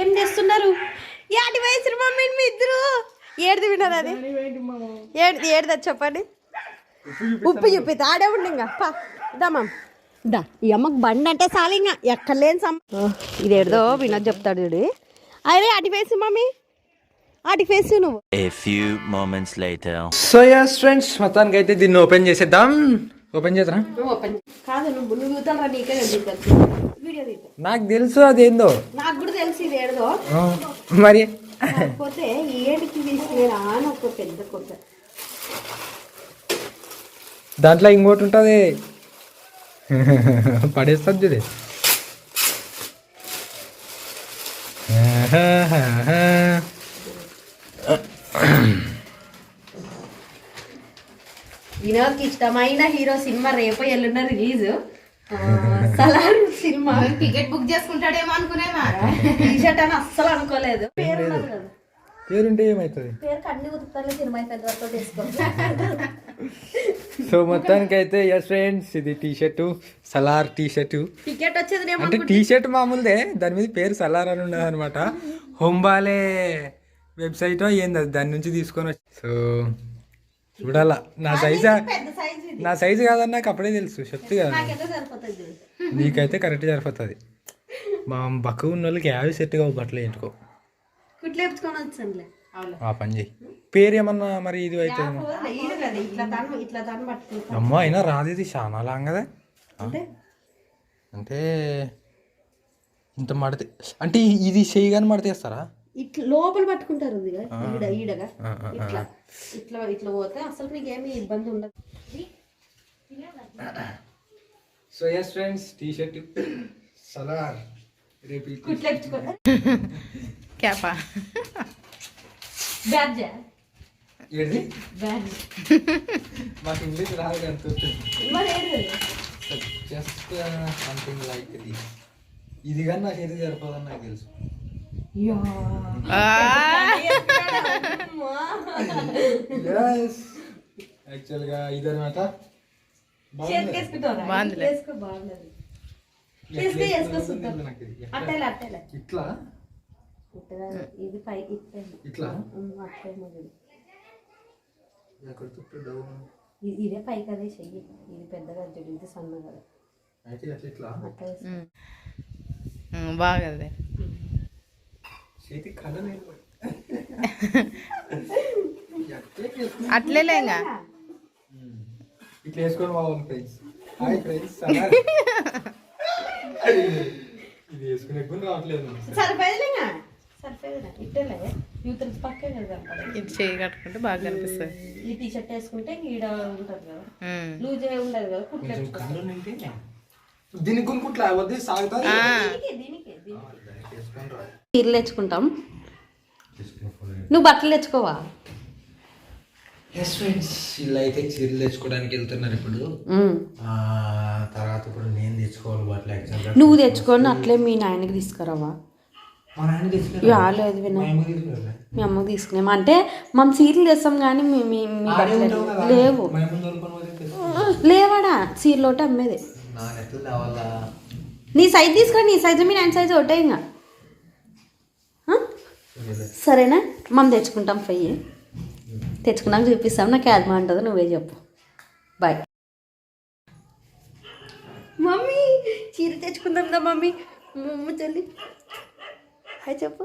ఏం చేస్తున్నారు? ఏటి వయసు మమ్మీ మీ ఇద్దరు. ఏడుది విన్నారు అది? ఏడు ఏడుదా చెప్పండి. ఉప్పు చూపి ఆడే ఉండి ఇంకా. పా దా మమ్. దా ఈ అమ్మకు బండి అంటే చాలు ఇంకా. ఎక్కడ లేని సమ్ ఇది ఏడుదో వినోద్ చెప్తాడు చూడు. అరే అటు వేసి మమ్మీ. అటు వేసి నువ్వు. A few moments later. So yes friends మొత్తానికి అయితే దీన్ని ఓపెన్ చేసేద్దాం. ఓపెన్ చేద్దాం నువ్వు ఓపెన్ కాదు నువ్వు నువ్వు చూద్దాం నీకే తెలుసు వీడియో నాకు తెలుసు అదేందో. ఏడుదో మరి? కాకపోతే ఏడికి తీసుకునేరా అని ఒక పెద్ద కొత్త. దాంట్లో ఇంకోటి ఉంటుంది పడేస్తుంది చూడే. వినోద్కి ఇష్టమైన హీరో సినిమా రేపు ఎల్లున్న release. Salaar cinema. Ticket book చేసుకుంటాడేమో అనుకునేమా tea shirt అని అస్సలు అనుకోలేదు. పేరు ఉన్నది కదా. పేరుంటే ఏమవుతుంది సో మొత్తానికి అయితే ఎస్ ఫ్రెండ్స్ ఇది T shirt Salaar T shirt ticket వచ్చేది అంటే టీ షర్ట్ మామూలుదే దాని మీద పేరు సలార్ అని ఉండదు అనమాట. హోంబాలే వెబ్సైట్ ఏంది అది దాని నుంచి తీసుకొని వచ్చి సో చూడాలా. నా సైజా నా సైజు కాదని నాకు అప్పుడే తెలుసు చెప్తే కదా నాకెంత కరెక్ట్ సరిపోతుంది. మా బక్క ఉన్న వాళ్ళకి యాభై సెట్ కావు బట్టలు వచ్చానులే. ఆ పని చేయి. పేరు ఏమన్నా మరి ఇది పట్టుకుంటా. అమ్మ అయినా రాదు ఇది చాలా లాంగ్ కదా. అంటే? అంటే ఇంత మడితే అంటే ఇది చేయగానే మడతేస్తారా ఇట్లా లోపల పట్టుకుంటారు కదా, ఈడ ఈడగా. ఇట్లా ఇట్లా ఇట్లా పోతే అసలు మీకు ఏమి ఇబ్బంది ఉండదు. So yes friends T shirt Salaar రేపు క్యాపా? బ్యాడ్జ్ ఏది? బ్యాడ్జ్ మాకు ఇంగ్లీష్ రాదు ఏంటి జస్ట్ సంథింగ్ లైక్ ఇది ఇది కానీ నాకు ఏది సరిపోదని నాకు తెలుసు. చూద్దాం. అట్టేలే, అట్టేలే. ఇట్లా? ఇట్లా ఇది- ఇదే పై కదే చెయ్యి. ఇది పెద్దగా చూడు ఇది సన్న కదా అయితే అట్లా ఇట్లా అట్లా వేసుకో. బాగదే చేతి కళ్ళ లేదు అట్లేలే ఇంకా ఇట్లా వేసుకొని బాగుంది ఫ్రెండ్స్. హాయ్ ఫ్రెండ్స్ ఇది వేసుకునే రావట్లేదు. ఇది చేయి కట్టుకుంటే బాగా కనిపిస్తుంది. ఈ టీ షర్ట్ వేసుకుంటే ఈడ ఉంటుంది కదా. ఉమ్. లూజ్ అయి ఉండదు కదా కుట్లు దీనికి కొనుక్కుంట్లా వద్దు సాగుతుంది దీనికి, దీనికి, దీనికి. చీరలు తెచ్చుకుంటాం. నువ్వు బట్టలు తెచ్చుకోవా? ఎస్ ఫ్రెండ్స్ వీళ్ళు అయితే చీరలు తెచ్చుకోవడానికి వెళ్తున్నారు ఇప్పుడు. తర్వాత ఇప్పుడు నేను తెచ్చుకోవాలి బట్టలు నువ్వు తెచ్చుకొని అట్లే మీ నాయనకి తీసుకురావా? మా లేదు వినా. అమ్మకి తీసుకున్నాం అంటే మనం సీరియల్ తెస్తాం కానీ మీ మీ లేవు. లేవాడా? సీరియల్ ఒకటి అమ్మేది నీ సైజ్ తీసుకురా నీ సైజు మీ నాయన సైజు ఒకటే ఇంకా? సరేనా? మనం తెచ్చుకుంటాం ఫ్రై. తెచ్చుకున్నాక చూపిస్తాం. నాకు యాదమా ఉంటుందో నువ్వే చెప్పు. బాయ్ మమ్మీ చీర తెచ్చుకుందాం దా మమ్మీ. మమ్మ చెల్లి హాయ్ చెప్పు.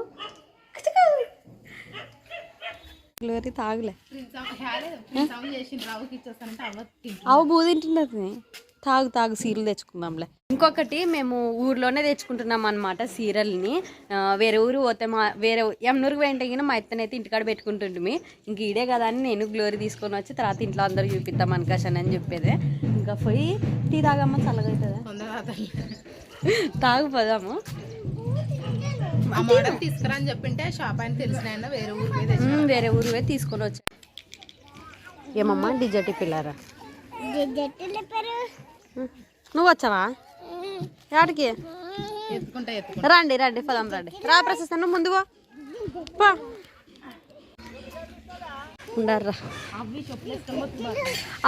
గ్లోరీ తాగులే. అవు బూ తింటున్నది తాగు తాగు సీరలు తెచ్చుకుందాంలే. ఇంకొకటి మేము ఊర్లోనే తెచ్చుకుంటున్నాం అనమాట సీరల్ని. వేరే ఊరు పోతే మా వేరే ఎమ్నూరుకు వెంటగిన మా ఇత్తనైతే ఇంటికాడ పెట్టుకుంటుంటిమి ఇంక ఈడే కదా అని నేను గ్లోరీ తీసుకొని వచ్చి తర్వాత ఇంట్లో అందరూ చూపిద్దాం అనుకాషన్ అని చెప్పేదే. ఇంకా పోయి టీ తాగమ్మ చల్లగా అవుతుందా తొందరగా తల్లి. తాగు పోదాము ఆ మోడల్ తీసుకురా అని చెప్పింటే షాప్ ఆయన తెలిసిన వేరే ఊరు పోయి వేరే ఊరు పోయి తీసుకొని వచ్చా. ఏమమ్మా డిజర్టి పిల్లారా? నువ్వు వచ్చావా? యాడికి? ఎత్తుకుంటా ఎత్తుకుంటా. రండి రండి పదం రండి. రా ప్రశస్త నువ్వు ముందుగా పా. ఉండారా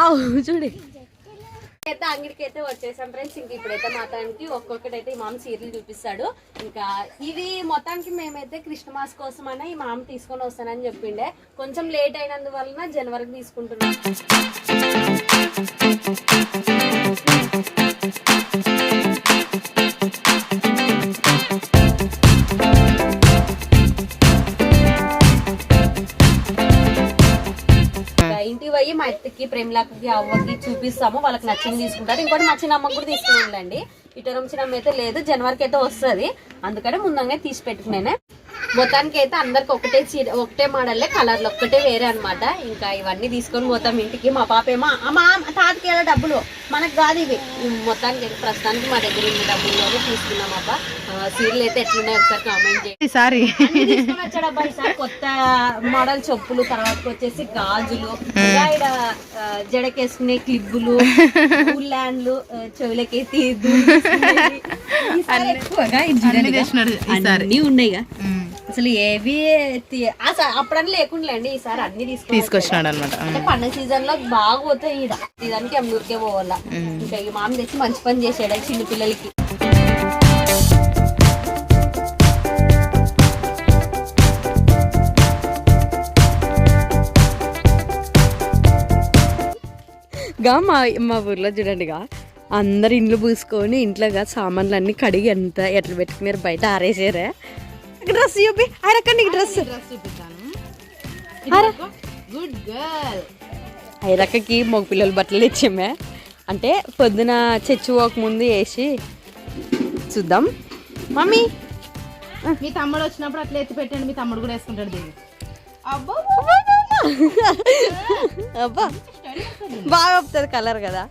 అవు చూడి. అయితే అంగడికి అయితే వచ్చేసాం ఫ్రెండ్స్. ఇంక ఇప్పుడైతే మొత్తానికి ఒక్కొక్కటి అయితే ఈ మామ సీరియల్ చూపిస్తాడు. ఇంకా ఇది మొత్తానికి మేమైతే క్రిస్టమాస్ కోసం అనే ఈ మామ తీసుకొని వస్తానని చెప్పిండే. కొంచెం లేట్ అయినందువలన జనవరికి తీసుకుంటున్నాం. ప్రేమలాకి అవ్వకి చూపిస్తాము. వాళ్ళకి నచ్చింది తీసుకుంటారు. ఇంకోటి మా చిన్న అమ్మకు కూడా తీసుకున్నాండి ఇటరం చిన్నమ్మ అయితే లేదు. జనవరికి అయితే వస్తుంది. అందుకనే ముందంగా తీసి పెట్టుకున్నానే మొత్తానికి అయితే అందరికి ఒకటే చీర ఒకటే మోడల్లే కలర్లు ఒక్కటే వేరే అన్నమాట. ఇంకా ఇవన్నీ తీసుకొని పోతాం ఇంటికి. మా పాప ఏమో మా తాతకి ఏదో డబ్బులు. మనకు కాదు ఇవి. మొత్తానికి ప్రస్తుతానికి మా దగ్గర ఉన్న డబ్బులు తీసుకున్నాం అబ్బా. సీరియల్ అయితే ఎట్లున్నాయి ఒకసారి కామెంట్ చేయండి. ఈసారి. వచ్చాడు అబ్బాయి సార్ కొత్త మోడల్ చెప్పులు తర్వాత వచ్చేసి గాజులు జడకేసుకునే క్లిబ్బులు ల్యాండ్లు చెవులకేసి ఎక్కువగా అన్నీ ఉన్నాయిగా అసలు ఏవి అప్పుడన్నీ లేకుండాలేండి ఈసారి అన్ని తీసుకొచ్చినాడు అనమాట అంటే పండుగ సీజన్లో బాగా పోతాయి ఈడ. సీజన్కి ఎమ్మూరికే పోవాలా. ఇంకా ఈ మామ తెచ్చి మంచి పని చేసాడు చిన్న పిల్లలకి గా మా మా ఊర్లో చూడండిగా అందరు ఇండ్లు పూసుకొని ఇంట్లోగా సామాన్లు అన్ని కడిగి ఎంత ఎట్లా పెట్టుకున్నారు బయట ఆరేసారే. డ్రెస్ చూపి అరక్క నీకు డ్రెస్. Good girl. ఐరక్కకి మగ పిల్లల బట్టలు తెచ్చామే. అంటే పొద్దున చర్చి ముందు వేసి చూద్దాం. మమ్మీ. మీ తమ్ముడు వచ్చినప్పుడు అట్లా ఎత్తి పెట్టండి మీ తమ్ముడు కూడా వేసుకుంటాడు దీన్ని. అబ్బో. అబ్బా. బాగా వస్తుంది కలర్ కదా.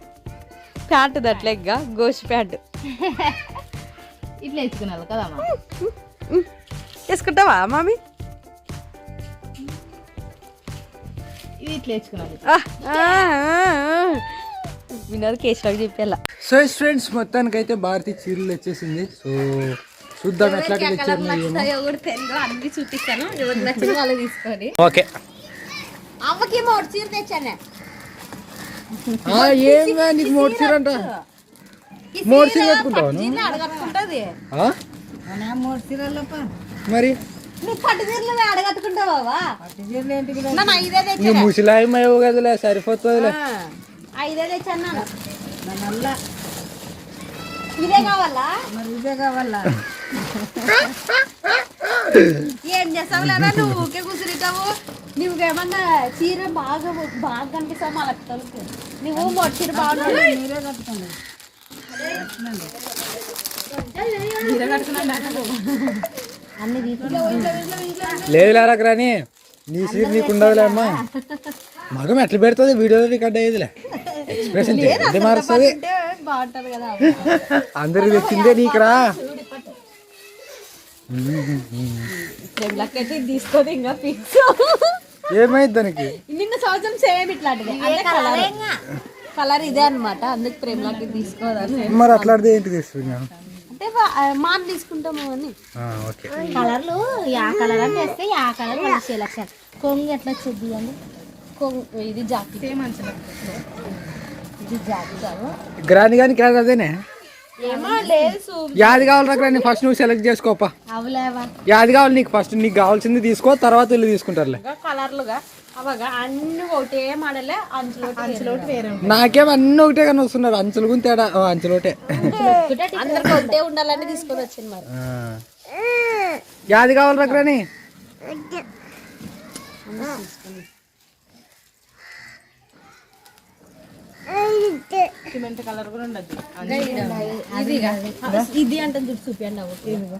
ప్యాంట్ దట్లేగ్గా గోషి ప్యాంట్. ఇట్లా వేసుకున్నారు కదమ్మా వేసుకుంటావా మమ్మీ ఇది ఇట్లా వినోద్ చెప్పేలా. సో ఫ్రెండ్స్ మొత్తానికి అయితే భారతి చీరలు వచ్చేసింది సో చూద్దాం ఎట్లా అన్ని చూపిస్తాను. ఎవరికి నచ్చిన వాళ్ళు తీసుకొని ఓకే అవ్వకి మూడు చీర తెచ్చానే. ఆ, ఏంగా నీకు మూడు చీర అంట. మూడు చీర కట్టుకుంటావా? మరి? నువ్వు ముసిలాయమయ్యవు కదలే సరిపోతుందిలే. ఐదే తెచ్చాను ఇదే కావాలా? ఇదే కావాలా? ఏం చేస్తావు లేదా నువ్వు ఊకే కూర్చుంటావు నువ్వేమన్నా చీర బాగా బాగా కనిపిస్తావు? మా లక్షలకి నువ్వు మొట్ట చీర బాగుంటుంది మీరే కట్టుకోండి. అన్ని లేదు రాని నీ చీర నీకు ఉండదులే అమ్మా. మగం ఎట్లా పెడుతుంది? వీడియోలో రికార్డ్ అయ్యేదిలే. ఎక్స్ప్రెషన్ మారుస్తుంది? బాగుంటది కదా. అందరికి తెచ్చిందే నీకురా. తీసుకోదు ఇంకా ఫిక్స్ ఏమైంది దానికి? నిన్న సంవత్సరం సేమ్ ఇట్లాంటిది అంటే కలర్ కలర్ ఇదే అన్నమాట. అందుకు ప్రేమలకి తీసుకోదని మరి అట్లాంటిది ఏంటి తీసుకున్నాను అంటే వా- ఆ, మాం తీసుకుంటాము అని. ఓకే. కలర్లు యా కలర్ అని వేస్తే యా కలర్ మంచి లక్షలు. కొంగు ఎట్లా వచ్చేది అండి? కొం- ఇది జాకెట్ ఇది జాకెట్ గ్రాని కానీ క్లాస్ అదేనే? యాది కావాలి గ్రాని ఫస్ట్ నువ్వు సెలెక్ట్ చేసుకోపా. అవులేవా? యాది కావాలి నీకు ఫస్ట్ నీకు కావాల్సింది తీసుకో తర్వాత వీళ్ళు తీసుకుంటారులే. అవగా అన్ని ఒకటే నాకేం అన్ని కానీ వస్తున్నారు అంచులు గురించి తేడా అంచులోటే. అందరికి ఒకటే ఉండాలని తీసుకొని వచ్చింది మరి. యాది కావాలి గ్రాని సిమెంట్ కలర్ కూడా ఉండదు ఇదిగా. ఇది అంటే చూసి చూపించండి అవ్వ.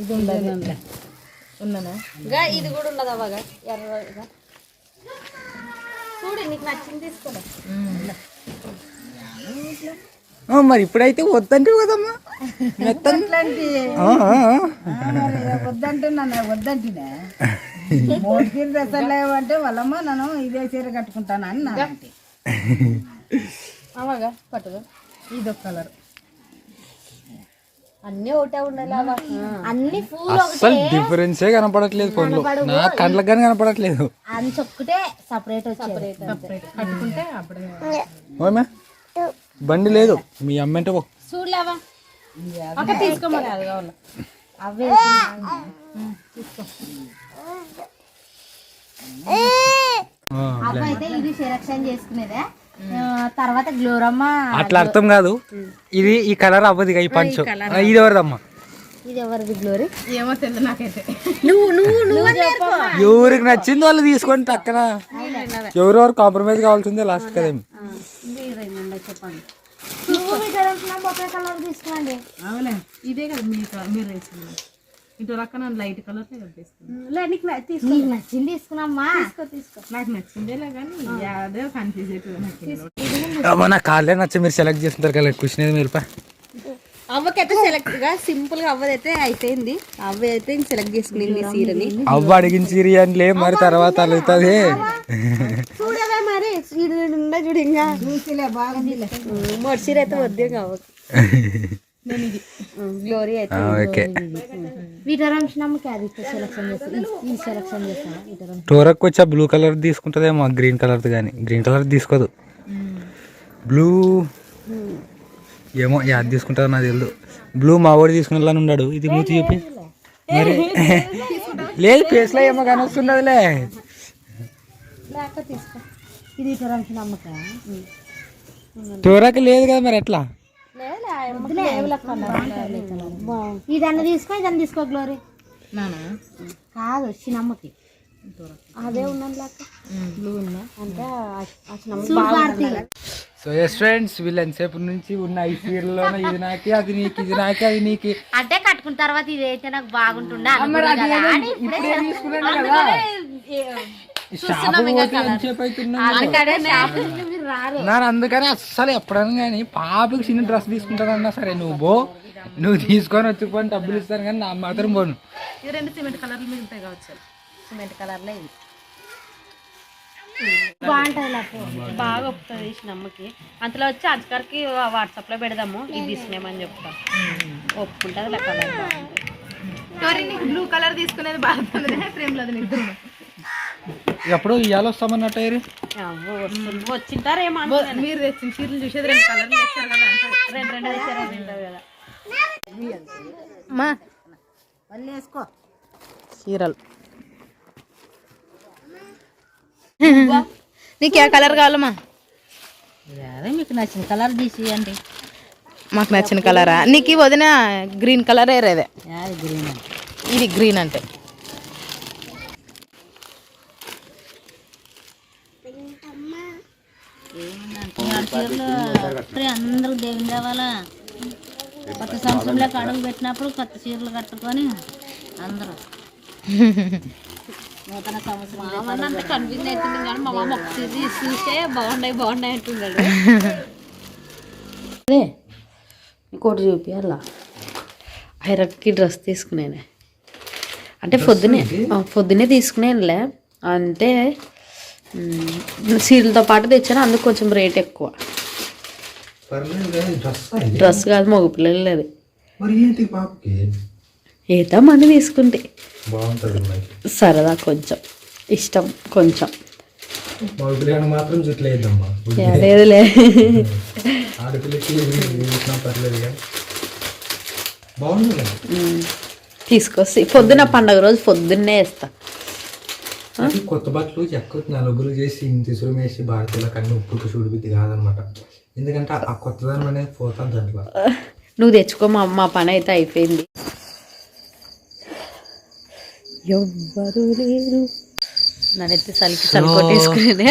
ఇది ఉండదు ఉన్నానా ఇది కూడా ఉండదు అవగా ఎర్రగా చూడు నీకు నచ్చింది తీసుకోలే ఆ, మరి ఇప్పుడైతే వద్దంటే కదమ్మా. మెత్తని ఆ, ఆ, ఆ. వద్దంటున్నా వద్దంటున్నా మూడు చీర తెచ్చలేవంటే వాళ్ళమ్మ నన్ను ఇదే చీర కట్టుకుంటాను అని అవగా పట్టుగా ఇదొక కలర్. అన్నీ ఒకటే ఉండాలి అన్ని పూలు అస్సలు డిఫరెన్సే కనపడట్లేదు ఫోన్లో నా కండ్లకు కానీ కనపడట్లేదు. అని చొక్కటే సపరేట్ వచ్చేది. కట్టుకుంటే అప్పుడే ఓమే బండి లేదు. మీ అమ్మ అంటే పో. చూడలేవా అక్క తీసుకోమని. అది కావాలి అవే ఆ, అయితే ఇది సెలక్షన్ చేసుకునేదే. తర్వాత గ్లోరమ్మ అట్లా అర్థం కాదు. ఇది ఈ కలర్ అవ్వదు ఇక ఈ పంచు ఇది ఎవరిదమ్మా? ఇది ఎవరిది గ్లోరీ? ఏమో తెలియదు నాకైతే. నువ్వు నువ్వు నువ్వు ఎవరికి నచ్చింది వాళ్ళు తీసుకొని పక్కన? ఎవరెవరు కాంప్రమైజ్ కావాల్సిందే లాస్ట్ కదేమి చెప్పండి. ఇదే కదా మీ మీరు ఇటు లైట్ కలర్ నచ్చింది తీసుకున్నామ్మా తీసుకో నాకు నచ్చిందేలే కానీ అదే కన్ఫ్యూజ్ అవుతుంది నాకు అమ్మా నా కాళ్ళే నచ్చ మీరు సెలెక్ట్ చేస్తుంటారు కదా కూర్చునేది మీరు పా. అవ్వకైతే సెలెక్ట్గా సింపుల్గా అవ్వదైతే అయిపోయింది. అవ్వ అయితే సెలెక్ట్ చేసుకునింది సీరని. అవ్వ అడిగించిరి అని లే మరి తర్వాత అలుగుతుంది చూడవే మరి సీర ఉండే చూడు ఇంకా. మొడి సీర అయితే వద్దే కావచ్చు గ్లోరీ అయితే ఓకే. వీటరంశనమ్మకి అది సెలక్షన్ చేస్తాను ఈ సెలక్షన్ చేస్తాను వీటరం టోరకు వచ్చా బ్లూ కలర్ తీసుకుంటుందేమో గ్రీన్ కలర్ కానీ గ్రీన్ కలర్ తీసుకోదు. బ్లూ ఏమో యాద్ తీసుకుంటుందో నాకు తెలియదు బ్లూ మా వాడు తీసుకునేలాని ఉన్నాడు. ఇది మూతి చూపి. మరి లేదు ఫేస్లో ఏమో కానీ తీసుకో. ఇది టోరకు లేదు కదా మరి ఎట్లా? ఇదన్న తీసుకో ఇదన్న తీసుకో గ్లోరీ నానా? కాదు చిన్నమ్మకి అదే ఉన్నాను లేక బ్లూ ఉన్నా అంటే ఆ చిన్నమ్మ సో ఎస్ ఫ్రెండ్స్ వీళ్ళు ఎంతసేపు నుంచి ఉన్న ఈ సీరియల్లో ఇది నాకి అది నీకు ఇది నాకి అది నీకు. అంటే కట్టుకున్న తర్వాత ఇది అయితే నాకు బాగుంటుండే ನಾನು అందుకని అస్సలు ఎప్పుడైనా కానీ పాపకి చిన్న డ్రెస్ తీసుకుంటానన్నా సరే నువ్వు బో నువ్వు తీసుకొని వచ్చుకొని డబ్బులు ఇస్తాను కానీ నా మాత్రం పోను. రెండు సిమెంట్ కలర్లు మిగులుతాయి కావచ్చు. సిమెంట్ కలర్లో ఇది బాగుంటుంది బాగా ఒప్పుతుంది నమ్మకి అంతలో వచ్చి అజ్కర్కి వాట్సాప్లో పెడదాము. ఇది తీసుకునేమని చెప్తాం. ఒప్పుకుంటుంది కలర్ నీకు బ్లూ కలర్ తీసుకునేది బాగుంటుంది ఫ్రేమ్లో నిద్ర ఎప్పుడు ఇవాళ వస్తామన్నట్టు వచ్చింటారేమో మీరు తెచ్చిన చీరలు చూసేది రెండు కలర్లు తెచ్చారు కదా రెండు రెండు వేసారు తింటారు కదా. మా. మళ్ళీ వేసుకో. చీరలు. నీకు ఏ కలర్ కావాలమ్మా అదే మీకు నచ్చిన కలర్ తీసి అండి మాకు నచ్చిన కలరా? నీకు వదిన గ్రీన్ కలర్ ఏరేదే గ్రీన్ ఇది గ్రీన్ అంటే. అందరూ దేవుని దేవాలా? కొత్త సంవత్సరంలో అడుగు పెట్టినప్పుడు కొత్త చీరలు కట్టుకొని అందరూ. నూతన సంవత్సరం అంత కన్ఫ్యూజ్ అవుతుంది కానీ మా మామ ఒక చూస్తే బాగున్నాయి బాగున్నాయి అంటున్నాడు అదే ఇంకోటి చూపియాలా? ఐరక్కి డ్రెస్ తీసుకునేనే. అంటే పొద్దునే పొద్దునే తీసుకునేలే అంటే మ్, సీరలతో పాటు తెచ్చాను అందుకు కొంచెం రేట్ ఎక్కువ. డ్రెస్ కాదు. మగ పిల్లలు అది ఏదో మంది తీసుకుంటే. సరదా కొంచెం ఇష్టం కొంచెం. లేదులే. తీసుకొస్తే పొద్దున పండగ రోజు పొద్దున్నే వేస్తా. కొత్త బట్టలు ఎక్కువ నలుగురు చేసి ఇంటిసురం వేసి భారతీయులకు అన్ని ఉప్పుకు చూడిబుద్ధి కాదనమాట. ఎందుకంటే ఆ కొత్తదనం అనేది పోతుంది దాంట్లో నువ్వు తెచ్చుకో మా మా పని అయితే అయిపోయింది. ఎవ్వరు లేరు. నన్నైతే సలికి సలి కొట్టేసుకునే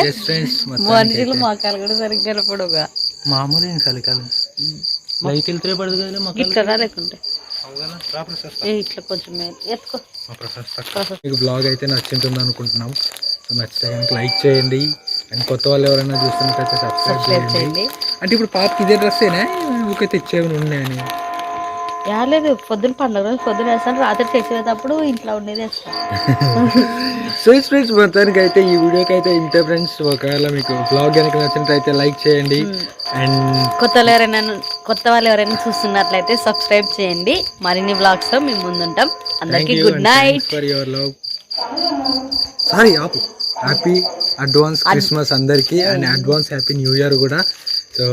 మనుషులు మొక్కలు కూడా సరిగ్గా కనపడుగా మామూలు ఏం చలికాలం లైట్ వెళ్తే పడదు కదా మాకు ఇట్లా లేకుంటే? ఇట్లా కొంచెం మేలు. ఎత్తుకో. మీకు బ్లాగ్ అయితే నచ్చింటుంది అనుకుంటున్నాం. సో నచ్చితే కనుక లైక్ చేయండి. అండ్ కొత్త వాళ్ళు ఎవరైనా చూస్తున్నట్టయితే సబ్స్క్రైబ్ చేయండి. అంటే ఇప్పుడు పాపకి ఇదే డ్రెస్సేనా? ఊకే తెచ్చేవి ఉన్నాయని లేదు పొద్దున పండుగ రోజు పొద్దున వేస్తాను రాత్రి చేసేటప్పుడు ఇంట్లో ఉండేది వేస్తాను సో ఫ్రెండ్స్ మొత్తానికి అయితే ఈ వీడియోకి అయితే ఇంతే ఫ్రెండ్స్ ఒకవేళ మీకు బ్లాగ్ కనుక నచ్చినట్టయితే లైక్ చేయండి. అండ్ కొత్త వాళ్ళు ఎవరైనా కొత్త వాళ్ళు ఎవరైనా చూస్తున్నట్లయితే సబ్స్క్రైబ్ చేయండి. మరిన్ని బ్లాగ్స్తో మేము ముందుంటాం. అందరికీ good night for your love sorry ఆపు. హ్యాపీ అడ్వాన్స్ క్రిస్మస్ అందరికీ. And advance happy new year కూడా. సో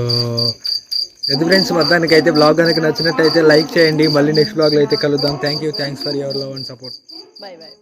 అది ఫ్రెండ్స్ మొత్తానికి అయితే బ్లాగ్ కనుక నచ్చినట్టయితే లైక్ చేయండి. మళ్ళీ నెక్స్ట్ బ్లాగ్లో అయితే కలుద్దాం. Thank you thanks for your love and support bye bye